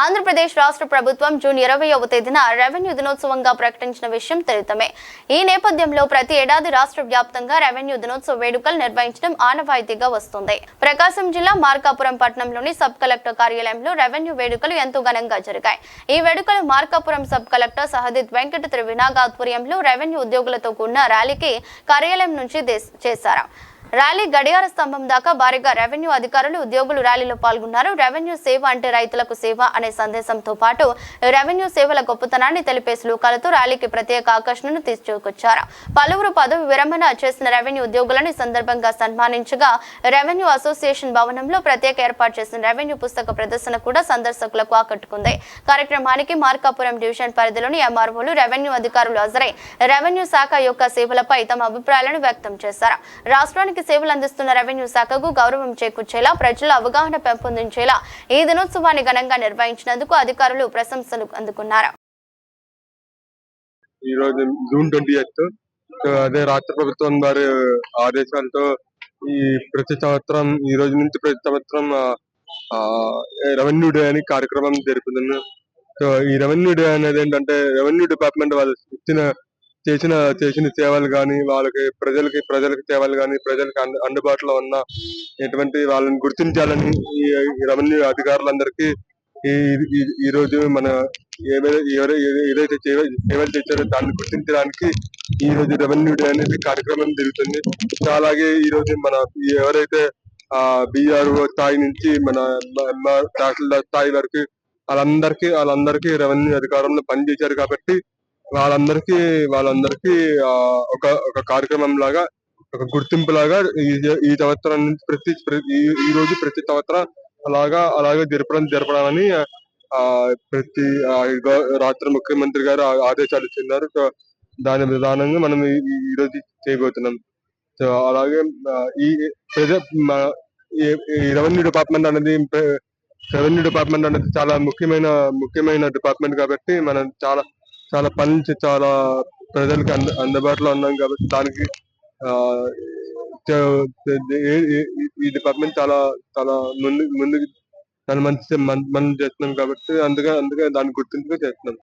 ఆంధ్రప్రదేశ్ రాష్ట్ర ప్రభుత్వం జూన్ ఇరవైవ తేదీన రెవెన్యూ దినోత్సవంగా ప్రకటించిన విషయం తెలితమే ఈ నేపథ్యంలో ప్రతి ఏడాది రాష్ట్ర వ్యాప్తంగా రెవెన్యూ దినోత్సవ వేడుకలు నిర్వహించడం ఆనవాయితీగా వస్తుంది. ప్రకాశం జిల్లా మార్కాపురం పట్టణంలోని సబ్ కలెక్టర్ కార్యాలయంలో రెవెన్యూ వేడుకలు ఎంతో ఘనంగా జరిగాయి. ఈ వేడుకలు మార్కాపురం సబ్ కలెక్టర్ సహదిత్ వెంకట త్రివినాగ్ ఆధ్వర్యంలో రెవెన్యూ ఉద్యోగులతో కూడిన ర్యాలీకి కార్యాలయం నుంచి చేశారు. ర్యాలీ గడియార స్తంభం దాకా భారీగా రెవెన్యూ అధికారులు ఉద్యోగులు ర్యాలీలో పాల్గొన్నారు. రెవెన్యూ సేవ అంటే రైతులకు సేవ అనే సందేశంతో పాటు రెవెన్యూ సేవల గొప్పతనాన్ని తెలిపే శ్లోకాలతో ర్యాలీకి ప్రత్యేక ఆకర్షణను తీసుకొచ్చారు పలువురు పదవి విరమణ చేసిన రెవెన్యూ ఉద్యోగులను సందర్భంగా సన్మానించగా రెవెన్యూ అసోసియేషన్ భవనంలో ప్రత్యేక ఏర్పాటు చేసిన రెవెన్యూ పుస్తక ప్రదర్శన కూడా సందర్శకులకు ఆకట్టుకుంది. కార్యక్రమానికి మార్కాపురం డివిజన్ పరిధిలోని ఎంఆర్ఓలు రెవెన్యూ అధికారులు హాజరై రెవెన్యూ శాఖ యొక్క సేవలపై తమ అభిప్రాయాలను వ్యక్తం చేశారు. రాష్ట్రానికి సేవలు అందిస్తున్న రెవెన్యూ శాఖకు గౌరవం చేకూర్చేలా ప్రజల అవగాహన పెంపొందించేలా ఈ దినోత్సవాన్ని ఘనంగా నిర్వహించినందుకు అధికారులు ప్రశంసలు అందుకున్నారు. ఈ రోజు జూన్ ట్వంటీ ఎయిత్ అదే రాష్ట్ర ప్రభుత్వం వారి ఆదేశాలతో ఈ ప్రతి సంవత్సరం ఈ రోజు నుంచి ప్రతి సంవత్సరం రెవెన్యూ డే అని కార్యక్రమం జరుపుతుంది సో ఈ రెవెన్యూ డే అనేది ఏంటంటే రెవెన్యూ డిపార్ట్మెంట్ వాళ్ళు ఇచ్చిన చేసిన చేసిన సేవలు కానీ వాళ్ళకి ప్రజలకి ప్రజలకి సేవలు కానీ ప్రజలకు అందుబాటులో ఉన్న ఎటువంటి వాళ్ళని గుర్తించాలని ఈ రెవెన్యూ అధికారులందరికీ ఈ ఈ- రోజు మన ఏవై- ఏదైతే సేవలు చేశారో దాన్ని గుర్తించడానికి ఈ రోజు రెవెన్యూ డే అనేది కార్యక్రమం జరుగుతుంది. అలాగే ఈ రోజు మన ఎవరైతే ఆ బిఆర్ఓ స్థాయి నుంచి మన మ- తహసీల్దార్ స్థాయి వరకు వాళ్ళందరికీ వాళ్ళందరికీ రెవెన్యూ అధికారంలో పనిచేశారు కాబట్టి వాళ్ళందరికీ వాళ్ళందరికీ ఆ, ఒక ఒక కార్యక్రమం లాగా ఒక గుర్తింపు లాగా ఈ ఈ సంవత్సరం నుంచి ప్రతి ఈ ఈ రోజు ప్రతి సంవత్సరం అలాగా అలాగే జరపడం జరపడాలని ఆ ప్రతి ఆ, రాష్ట్ర ముఖ్యమంత్రి గారు ఆదేశాలు ఇస్తున్నారు సో దాని విధానంగా మనం ఈ రోజు చేయబోతున్నాం. సో అలాగే ఈ ప్రజ రెవెన్యూ డిపార్ట్మెంట్ అనేది రెవెన్యూ డిపార్ట్మెంట్ అనేది చాలా ముఖ్యమైన ముఖ్యమైన డిపార్ట్మెంట్ కాబట్టి మనం చాలా చాలా పనులు చాలా ప్రజలకు అంద అందుబాటులో ఉన్నాం కాబట్టి దానికి ఆ, ఈ డిపార్ట్మెంట్ చాలా చాలా ముందు ముందు చాలా మంచి మనం చేస్తున్నాం కాబట్టి అందుకే అందుకే దాన్ని గుర్తింపుగా చేస్తున్నాం.